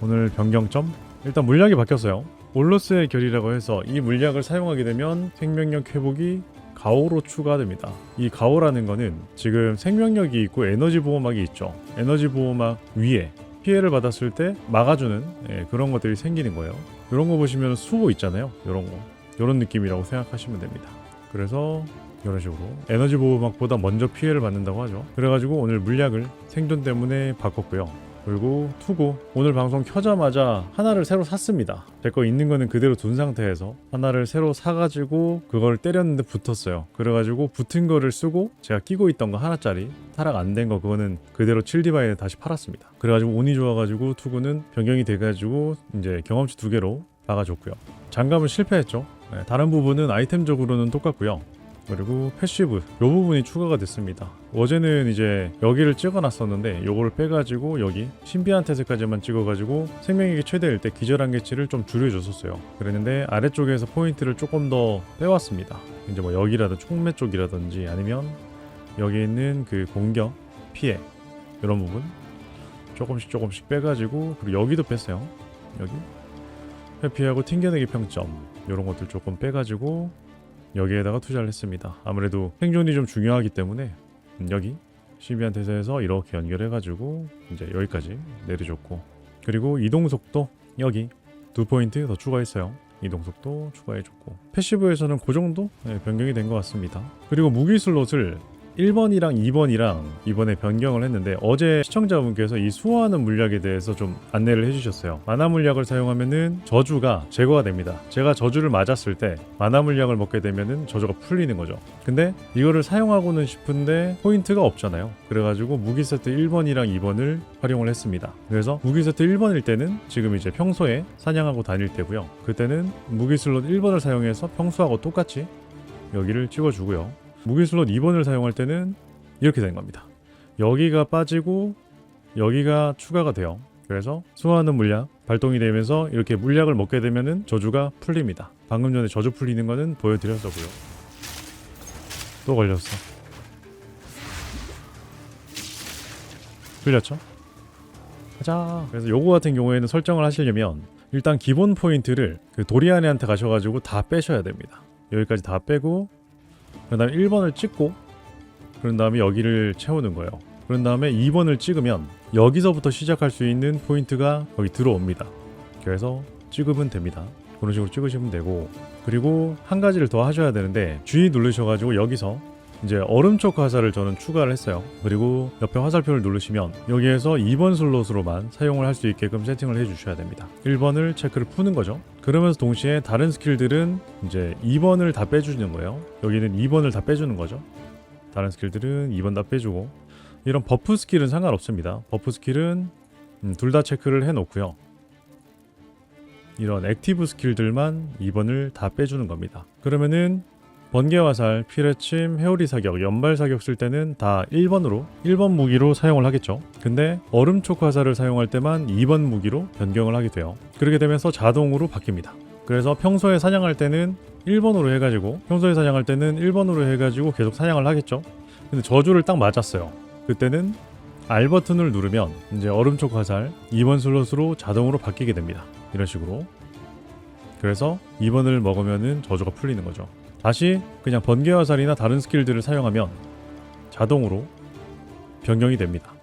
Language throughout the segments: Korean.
오늘 변경점 일단 물약이 바뀌었어요. 올로스의 결이라고 해서 이 물약을 사용하게 되면 생명력 회복이 가오로 추가됩니다. 이 가오라는 거는 지금 생명력이 있고 에너지 보호막이 있죠. 에너지 보호막 위에 피해를 받았을 때 막아주는 예, 그런 것들이 생기는 거예요. 이런 거 보시면 수호 있잖아요. 이런 거. 이런 느낌이라고 생각하시면 됩니다. 그래서 이런 식으로 에너지 보호막보다 먼저 피해를 받는다고 하죠. 그래가지고 오늘 물약을 생존 때문에 바꿨고요. 그리고 투고 오늘 방송 켜자마자 하나를 새로 샀습니다. 제 거 있는 거는 그대로 둔 상태에서 하나를 새로 사가지고 그걸 때렸는데 붙었어요. 그래가지고 붙은 거를 쓰고 제가 끼고 있던 거 하나짜리 타락 안 된 거 그거는 그대로 7디바에 다시 팔았습니다. 그래가지고 운이 좋아가지고 투구는 변경이 돼가지고 이제 경험치 두 개로 박아줬고요. 장갑은 실패했죠. 네, 다른 부분은 아이템적으로는 똑같고요. 그리고 패시브 요 부분이 추가가 됐습니다. 어제는 이제 여기를 찍어놨었는데 요거를 빼가지고 여기 신비한 태세까지만 찍어가지고 생명력이 최대일 때 기절 한계치를 좀 줄여줬었어요. 그랬는데 아래쪽에서 포인트를 조금 더 빼왔습니다. 이제 뭐 여기라든지 총매 쪽이라든지 아니면 여기 있는 그 공격 피해 이런 부분 조금씩 조금씩 빼가지고 그리고 여기도 뺐어요. 여기 회피하고 튕겨내기 평점 이런 것들 조금 빼가지고 여기에다가 투자를 했습니다. 아무래도 생존이 좀 중요하기 때문에 음, 여기 시비한 태세에서 이렇게 연결해가지고 이제 여기까지 내려줬고 그리고 이동 속도 여기 두 포인트 더 추가했어요. 이동 속도 추가해줬고 패시브에서는 그 정도 네, 변경이 된 것 같습니다. 그리고 무기 슬롯을 1번이랑 2번이랑 이번에 변경을 했는데 어제 시청자분께서 이 수호하는 물약에 대해서 좀 안내를 해주셨어요. 만화 물약을 사용하면은 저주가 제거가 됩니다. 제가 저주를 맞았을 때 만화 물약을 먹게 되면은 저주가 풀리는 거죠. 근데 이거를 사용하고는 싶은데 포인트가 없잖아요. 그래가지고 무기 세트 1번이랑 2번을 활용을 했습니다. 그래서 무기 세트 1번일 때는 지금 이제 평소에 사냥하고 다닐 때고요. 그때는 무기 슬롯 1번을 사용해서 평소하고 똑같이 여기를 찍어주고요. 무기 슬롯 2번을 사용할 때는 이렇게 되는 겁니다. 여기가 빠지고 여기가 추가가 돼요. 그래서 수호하는 물약 발동이 되면서 이렇게 물약을 먹게 되면은 저주가 풀립니다. 방금 전에 저주 풀리는 거는 보여드렸었고요. 또 걸렸어. 풀렸죠? 가자. 그래서 요거 같은 경우에는 설정을 하시려면 일단 기본 포인트를 그 도리안이한테 가셔가지고 다 빼셔야 됩니다. 여기까지 다 빼고 그 다음에 1번을 찍고 그런 다음에 여기를 채우는 거예요. 그런 다음에 2번을 찍으면 여기서부터 시작할 수 있는 포인트가 여기 들어옵니다. 그래서 찍으면 됩니다. 그런 식으로 찍으시면 되고 그리고 한 가지를 더 하셔야 되는데 G 누르셔가지고 여기서 이제 얼음촉 화살을 저는 추가를 했어요. 그리고 옆에 화살표를 누르시면 여기에서 2번 슬롯으로만 사용을 할 수 있게끔 세팅을 해주셔야 됩니다. 1번을 체크를 푸는 거죠. 그러면서 동시에 다른 스킬들은 이제 2번을 다 빼주는 거예요. 여기는 2번을 다 빼주는 거죠. 다른 스킬들은 2번 다 빼주고 이런 버프 스킬은 상관없습니다. 버프 스킬은 음, 둘다 체크를 해놓고요. 이런 액티브 스킬들만 2번을 다 빼주는 겁니다. 그러면은 번개 화살, 피레침, 회오리 사격, 연발 사격 쓸 때는 다 1번으로 1번 무기로 사용을 하겠죠. 근데 얼음촉 화살을 사용할 때만 2번 무기로 변경을 하게 돼요. 그렇게 되면서 자동으로 바뀝니다. 그래서 평소에 사냥할 때는 1번으로 해가지고 평소에 사냥할 때는 1번으로 해가지고 계속 사냥을 하겠죠. 근데 저주를 딱 맞았어요. 그때는 R 버튼을 누르면 이제 얼음촉 화살 2번 슬롯으로 자동으로 바뀌게 됩니다. 이런 식으로. 그래서 2번을 먹으면은 저주가 풀리는 거죠. 다시 그냥 번개 화살이나 다른 스킬들을 사용하면 자동으로 변경이 됩니다.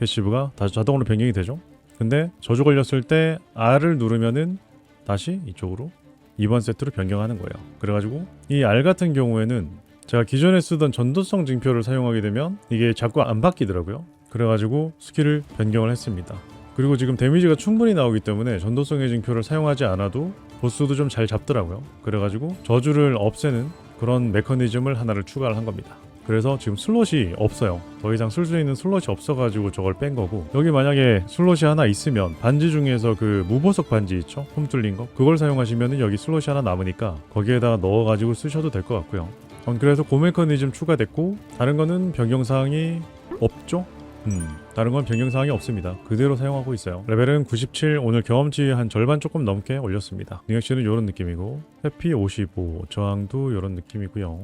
패시브가 다시 자동으로 변경이 되죠. 근데 저주 걸렸을 때 R을 누르면은 다시 이쪽으로 2번 세트로 변경하는 거예요. 그래가지고 이 R 같은 경우에는 제가 기존에 쓰던 전도성 징표를 사용하게 되면 이게 자꾸 안 바뀌더라고요. 그래가지고 스킬을 변경을 했습니다. 그리고 지금 데미지가 충분히 나오기 때문에 전도성 의 징표를 사용하지 않아도 보스도 좀 잘 잡더라고요. 그래가지고 저주를 없애는 그런 메커니즘을 하나를 추가를 한 겁니다. 그래서 지금 슬롯이 없어요. 더 이상 쓸 수 있는 슬롯이 없어가지고 저걸 뺀 거고 여기 만약에 슬롯이 하나 있으면 반지 중에서 그 무보석 반지 있죠? 홈 뚫린 거 그걸 사용하시면은 여기 슬롯이 하나 남으니까 거기에다가 넣어가지고 쓰셔도 될 것 같고요. 어, 그래서 그 메커니즘 추가됐고 다른 거는 변경 사항이 없죠? 음, 다른 건 변경 사항이 없습니다. 그대로 사용하고 있어요. 레벨은 97, 오늘 경험치 한 절반 조금 넘게 올렸습니다. 능력치는 이런 느낌이고 회피 55, 저항도 이런 느낌이고요.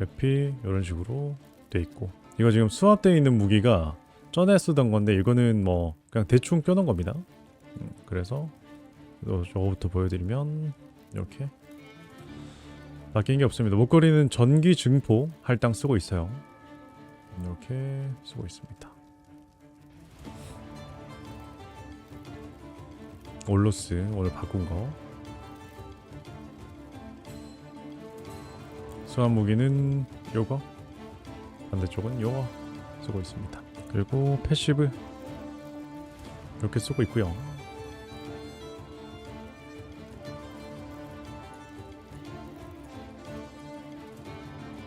회피 이런 식으로 돼 있고 이거 지금 수압되어 있는 무기가 전에 쓰던 건데 이거는 뭐 그냥 대충 껴놓은 겁니다. 음, 그래서 또 저거부터 보여드리면 이렇게 바뀐 게 없습니다. 목걸이는 전기 증포 할당 쓰고 있어요. 이렇게 쓰고 있습니다. 올로스 오늘 바꾼 거. 수환 무기는 요거 반대쪽은 요거 쓰고 있습니다. 그리고 패시브 이렇게 쓰고 있고요.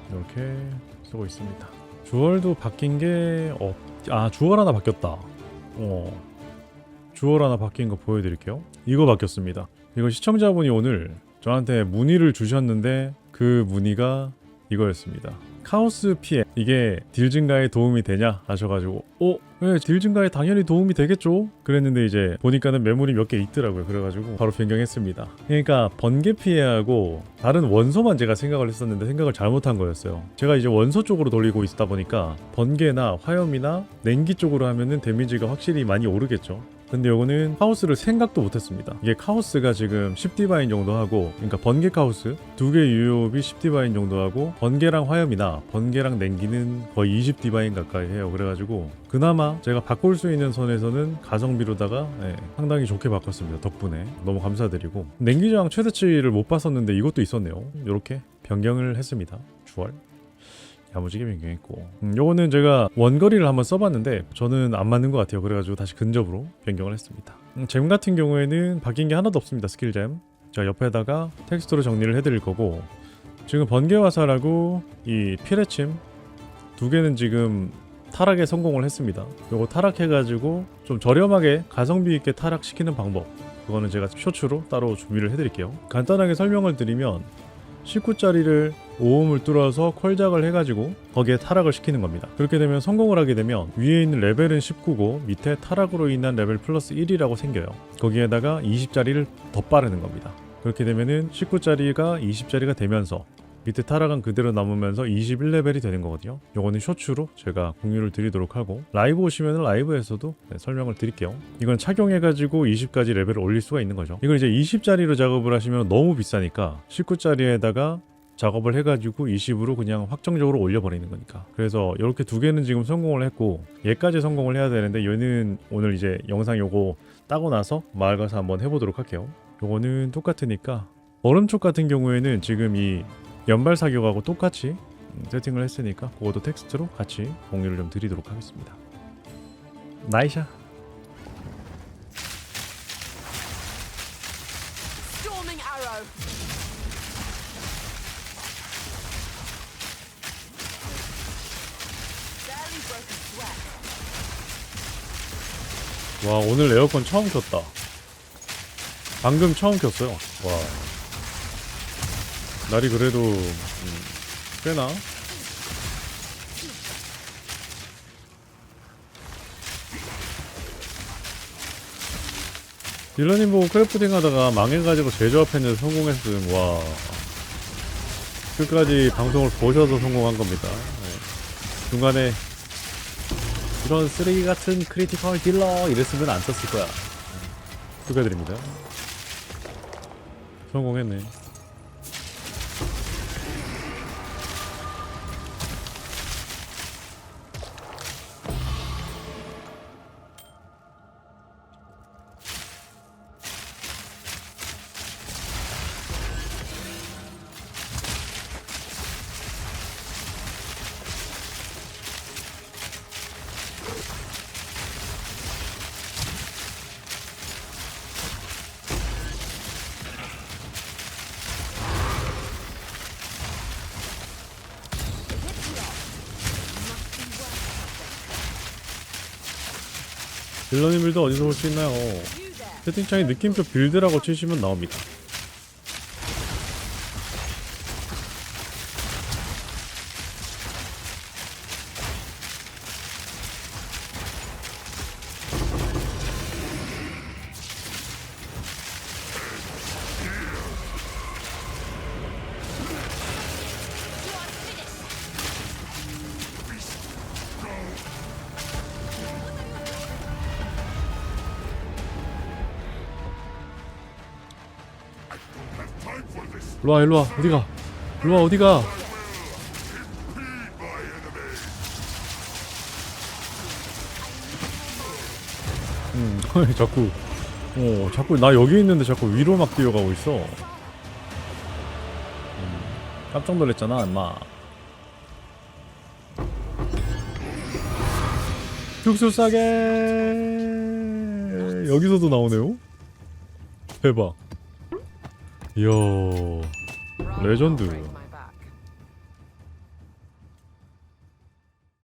이렇게 쓰고 있습니다. 주얼도 바뀐 게 없... 아 주얼 하나 바뀌었다. 어 주얼 하나 바뀐 거 보여드릴게요. 이거 바뀌었습니다. 이거 시청자분이 오늘 저한테 문의를 주셨는데 그 문의가 이거였습니다. 카오스 피해 이게 딜 증가에 도움이 되냐 하셔가지고 어? 네, 딜 증가에 당연히 도움이 되겠죠? 그랬는데 이제 보니까는 매물이 몇 개 있더라고요. 그래가지고 바로 변경했습니다. 그러니까 번개 피해하고 다른 원소만 제가 생각을 했었는데 생각을 잘못한 거였어요. 제가 이제 원소 쪽으로 돌리고 있다 보니까 번개나 화염이나 냉기 쪽으로 하면은 데미지가 확실히 많이 오르겠죠. 근데 요거는 카오스를 생각도 못했습니다. 이게 카오스가 지금 10디바인 정도 하고, 그러니까 번개 카오스 두 개 유효비 10디바인 정도 하고, 번개랑 화염이나 번개랑 냉기는 거의 20디바인 가까이 해요. 그래가지고 그나마 제가 바꿀 수 있는 선에서는 가성비로다가 예, 상당히 좋게 바꿨습니다. 덕분에 너무 감사드리고 냉기저항 최대치를 못 봤었는데 이것도 있었네요. 이렇게 변경을 했습니다. 주얼. 야무지게 변경했고. 음, 요거는 제가 원거리를 한번 써봤는데 저는 안 맞는 것 같아요. 그래가지고 다시 근접으로 변경을 했습니다. 음, 잼 같은 경우에는 바뀐 게 하나도 없습니다 스킬잼. 제가 옆에다가 텍스트로 정리를 해드릴 거고 지금 번개화살하고 이 피레침 두 개는 지금 타락에 성공을 했습니다. 요거 타락해가지고 좀 저렴하게 가성비 있게 타락시키는 방법 그거는 제가 쇼츠로 따로 준비를 해드릴게요. 간단하게 설명을 드리면 19짜리를 오음을 뚫어서 콜작을 해가지고 거기에 타락을 시키는 겁니다. 그렇게 되면 성공을 하게 되면 위에 있는 레벨은 19고 밑에 타락으로 인한 레벨 플러스 1이라고 생겨요. 거기에다가 20짜리를 더 빠르는 겁니다. 그렇게 되면은 19짜리가 20짜리가 되면서 밑에 타락은 그대로 남으면서 21레벨이 되는 거거든요. 요거는 쇼츠로 제가 공유를 드리도록 하고 라이브 오시면 라이브에서도 네, 설명을 드릴게요. 이건 착용해가지고 20까지 레벨을 올릴 수가 있는 거죠. 이걸 이제 20짜리로 작업을 하시면 너무 비싸니까 19짜리에다가 작업을 해가지고 20으로 그냥 확정적으로 올려버리는 거니까 그래서 이렇게 두 개는 지금 성공을 했고 얘까지 성공을 해야 되는데 얘는 오늘 이제 영상 요거 따고 나서 마을 가서 한번 해보도록 할게요 요거는 똑같으니까 얼음촉 같은 경우에는 지금 이 연발 사격하고 똑같이 음, 세팅을 했으니까 그것도 텍스트로 같이 공유를 좀 드리도록 하겠습니다. 나이샤. 와 오늘 에어컨 처음 켰다. 방금 처음 켰어요. 와 날이 그래도 음, 꽤나 딜러님 보고 크래프팅 하다가 망해가지고 제조합했는데 성공했음 와 끝까지 방송을 보셔서 성공한 겁니다 네. 중간에 이런 쓰레기 같은 크리티컬 딜러 이랬으면 안 썼을 거야. 축하드립니다. 성공했네. 딜러님 빌드 어디서 볼 수 있나요? 채팅창에 느낌표 빌드라고 치시면 나옵니다. 일로와 일로와. 어디가? 일로와 어디가? 음 자꾸 어 자꾸 나 여기 있는데 자꾸 위로 막 뛰어가고 있어. 음, 깜짝 놀랐잖아 인마. 육수 싸게 여기서도 나오네요. 대박 이야. 레전드